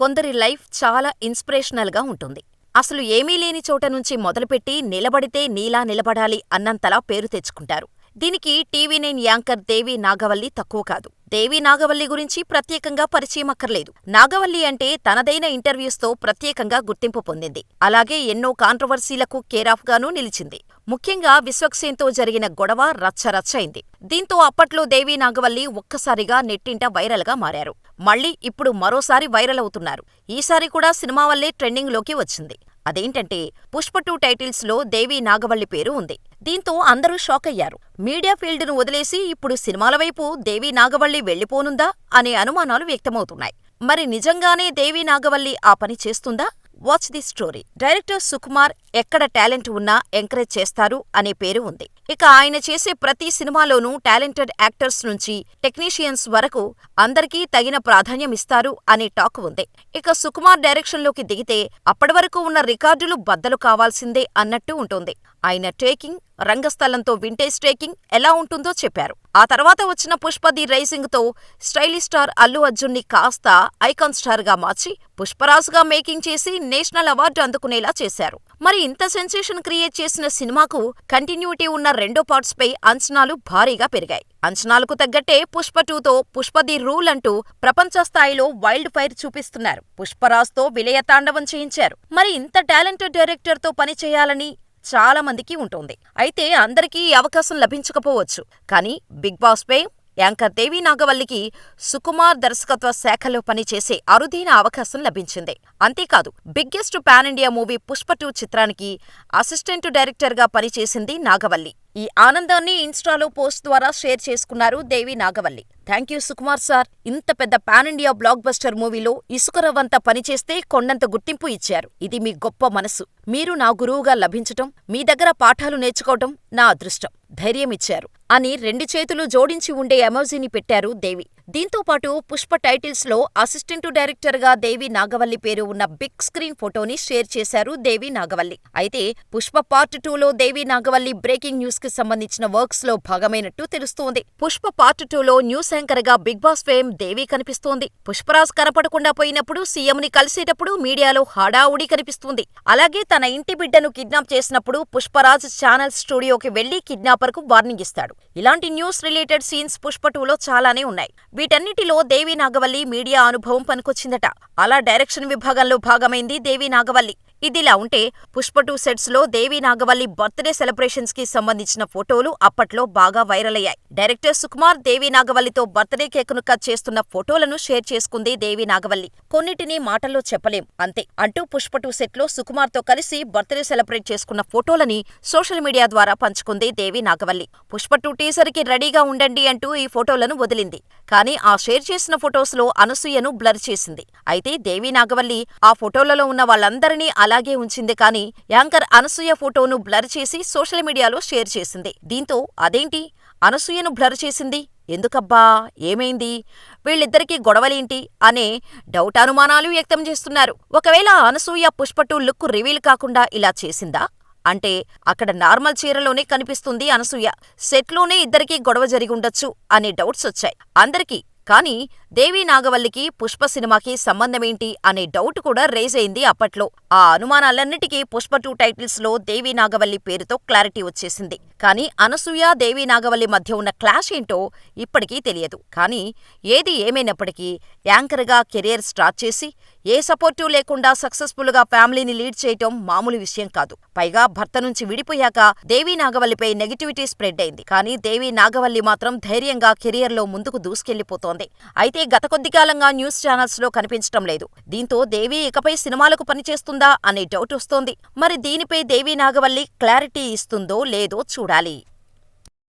కొందరి లైఫ్ చాలా ఇన్స్పిరేషనల్గా ఉంటుంది. అసలు ఏమీ లేని చోట నుంచి మొదలుపెట్టి నిలబడితే నీలా నిలబడాలి అన్నంతలా పేరు తెచ్చుకుంటారు. దీనికి TV nine anchor Devi Nagavalli తక్కువ కాదు. దేవి నాగవల్లి గురించి ప్రత్యేకంగా పరిచయం అక్కర్లేదు. నాగవల్లి అంటే తనదైన ఇంటర్వ్యూస్తో ప్రత్యేకంగా గుర్తింపు పొందింది. అలాగే ఎన్నో కాంట్రవర్సీలకు కేరాఫ్గానూ నిలిచింది. ముఖ్యంగా విశ్వక్సేన్తో జరిగిన గొడవ రచ్చరచ్చయింది దీంతో అప్పట్లో దేవి నాగవల్లి ఒక్కసారిగా నెట్టింట వైరల్గా మారారు. మళ్ళీ ఇప్పుడు మరోసారి వైరల్ అవుతున్నారు. ఈసారి కూడా సినిమా వల్లే ట్రెండింగ్లోకి వచ్చింది. అదేంటంటే పుష్ప టూ టైటిల్స్లో దేవి నాగవల్లి పేరు ఉంది. దీంతో అందరూ షాకయ్యారు. మీడియా ఫీల్డ్ను వదిలేసి ఇప్పుడు సినిమాల వైపు దేవి నాగవల్లి వెళ్ళిపోనుందా అనే అనుమానాలు వ్యక్తమవుతున్నాయి. మరి నిజంగానే దేవి నాగవల్లి ఆ పని చేస్తుందా? Watch the story. Director Sukumar ఎక్కడ టాలెంట్ ఉన్నా ఎంకరేజ్ చేస్తారు అనే పేరు ఉంది. ఇక ఆయన చేసే ప్రతి సినిమాలోనూ టాలెంటెడ్ యాక్టర్స్ నుంచి టెక్నీషియన్స్ వరకు అందరికీ తగిన ప్రాధాన్యం ఇస్తారు అనే టాక్ ఉంది. ఇక సుకుమార్ డైరెక్షన్లోకి దిగితే అప్పటివరకు ఉన్న రికార్డులు బద్దలు కావాల్సిందే అన్నట్టు ఉంటుంది. ఆయన టేకింగ్, రంగస్థలంతో వింటేజ్ టేకింగ్ ఎలా ఉంటుందో చెప్పారు. ఆ తర్వాత వచ్చిన పుష్పది రైజింగ్తో స్టైలిష్ స్టార్ అల్లు అర్జున్ని కాస్త ఐకాన్ స్టార్గా మార్చి పుష్పరాజుగా మేకింగ్ చేసి నేషనల్ అవార్డు అందుకునేలా చేశారు. మరి ఇంత సెన్సేషన్ క్రియేట్ చేసిన సినిమాకు కంటిన్యూటీ ఉన్న రెండో పార్ట్స్ పై అంచనాలు భారీగా పెరిగాయి. అంచనాలకు తగ్గట్టే పుష్ప టూతో పుష్ప ది రూల్ అంటూ ప్రపంచ స్థాయిలో వైల్డ్ ఫైర్ చూపిస్తున్నారు. పుష్పరాజ్తో విలయతాండవం చేయించారు. మరి ఇంత టాలెంటెడ్ డైరెక్టర్తో పని చాలా మందికి ఉంటుంది. అయితే అందరికీ ఈ అవకాశం లభించకపోవచ్చు. కానీ బిగ్ బాస్ పై యాంకర్ దేవి నాగవల్లికి సుకుమార్ దర్శకత్వ శాఖలో పనిచేసే అరుదైన అవకాశం లభించింది. అంతేకాదు biggest pan India movie Pushpa two చిత్రానికి అసిస్టెంట్ డైరెక్టర్గా పనిచేసింది నాగవల్లి. ఈ ఆనందాన్ని ఇన్స్టాలో పోస్ట్ ద్వారా షేర్ చేసుకున్నారు Devi Nagavalli. Thank you Sukumar sir. ఇంత పెద్ద పాన్ ఇండియా బ్లాక్ బస్టర్ మూవీలో ఇసుకరవంత పనిచేస్తే కొండంత గుర్తింపు ఇచ్చారు. ఇది మీ గొప్ప మనసు. మీరు నా గురువుగా లభించటం, మీ దగ్గర పాఠాలు నేర్చుకోవటం నా అదృష్టం. ధైర్యం ఇచ్చారు అని రెండు చేతులు జోడించి ఉండే ఎమోజీని పెట్టారు దేవి. దీంతోపాటు పుష్ప టైటిల్స్లో అసిస్టెంట్ డైరెక్టర్గా దేవి నాగవల్లి పేరు ఉన్న బిగ్ స్క్రీన్ ఫోటోని షేర్ చేశారు దేవి నాగవల్లి. అయితే పుష్ప పార్ట్ టూలో దేవి నాగవల్లి బ్రేకింగ్ న్యూస్కి సంబంధించిన వర్క్స్లో భాగమైనట్టు తెలుస్తోంది. పుష్ప పార్ట్ టూలో న్యూస్ యాంకర్గా బిగ్ బాస్ ఫేమ్ దేవి కనిపిస్తోంది. పుష్పరాజ్ కనపడకుండా పోయినప్పుడు సీఎంని కలిసేటప్పుడు మీడియాలో హడావుడి కనిపిస్తుంది. అలాగే తన ఇంటి బిడ్డను కిడ్నాప్ చేసినప్పుడు పుష్పరాజ్ ఛానల్ స్టూడియోకి వెళ్ళి కిడ్నాపర్కు వార్నింగ్ ఇస్తాడు. ఇలాంటి న్యూస్ రిలేటెడ్ సీన్స్ పుష్ప టూలో చాలానే ఉన్నాయి. వీటన్నిటిలో దేవి నాగవల్లి మీడియా అనుభవం పనికొచ్చిందట. అలా డైరెక్షన్ విభాగంలో భాగమైంది దేవి నాగవల్లి. ఇదిలా ఉంటే పుష్ప టూ సెట్స్లో దేవి నాగవల్లి బర్త్డే సెలబ్రేషన్స్కి సంబంధించిన ఫోటోలు అప్పట్లో బాగా వైరల్ అయ్యాయి. డైరెక్టర్ సుకుమార్ దేవి నాగవల్లితో బర్త్డే కేకును కట్ చేస్తున్న ఫోటోలను షేర్ చేసుకుంది దేవి నాగవల్లి. కొన్నిటిని మాటల్లో చెప్పలేం అంతే అంటూ పుష్ప టూ సెట్లో సుకుమార్తో కలిసి బర్త్డే సెలబ్రేట్ చేసుకున్న ఫోటోలని సోషల్ మీడియా ద్వారా పంచుకుంది దేవి నాగవల్లి. పుష్ప టూ టీజర్కి రెడీగా ఉండండి అంటూ ఈ ఫోటోలను వదిలింది. కానీ ఆ షేర్ చేసిన ఫొటోస్లో అనసూయను బ్లర్ చేసింది. అయితే దేవి నాగవల్లి ఆ ఫోటోలలో ఉన్న వాళ్ళందరినీ అలాగే ఉంచింది కానీ యాంకర్ అనసూయ ఫోటోను బ్లర్ చేసి సోషల్ మీడియాలో షేర్ చేసింది. దీంతో అదేంటి అనసూయను బ్లర్ చేసింది ఎందుకబ్బా ఏమైంది వీళ్ళిద్దరికీ గొడవలేంటి అనే డౌట్ అనుమానాలు వ్యక్తం చేస్తున్నారు. ఒకవేళ అనసూయ పుష్పటు లుక్ రివీల్ కాకుండా ఇలా చేసిందా? అంటే అక్కడ నార్మల్ చీరలోనే కనిపిస్తుంది అనసూయ. సెట్లోనే ఇద్దరికీ గొడవ జరిగుండొచ్చు అనే డౌట్స్ వచ్చాయి అందరికీ. కానీ దేవి నాగవల్లికి పుష్ప సినిమాకి సంబంధమేంటి అనే డౌట్ కూడా రేజ్ అయింది అప్పట్లో. ఆ అనుమానాలన్నిటికీ పుష్ప టూ టైటిల్స్లో దేవి నాగవల్లి పేరుతో క్లారిటీ వచ్చేసింది. కానీ అనసూయ దేవి నాగవల్లి మధ్య ఉన్న క్లాష్ ఏంటో ఇప్పటికీ తెలియదు. కానీ ఏది ఏమైనప్పటికీ యాంకర్గా కెరీర్ స్టార్ట్ చేసి ఏ సపోర్టు లేకుండా సక్సెస్ఫుల్గా ఫ్యామిలీని లీడ్ చేయటం మామూలు విషయం కాదు. పైగా భర్త నుంచి విడిపోయాక దేవి నాగవల్లిపై నెగటివిటీ స్ప్రెడ్ అయింది. కానీ దేవి నాగవల్లి మాత్రం ధైర్యంగా కెరియర్లో ముందుకు దూసుకెళ్ళిపోతోంది. అయితే గత కొద్ది కాలంగా న్యూస్ ఛానల్స్లో కనిపించటం లేదు. దీంతో దేవి ఇకపై సినిమాలకు పనిచేస్తుందా అనే డౌట్ వస్తోంది. మరి దీనిపై దేవి నాగవల్లి క్లారిటీ ఇస్తుందో లేదో చూడాలి.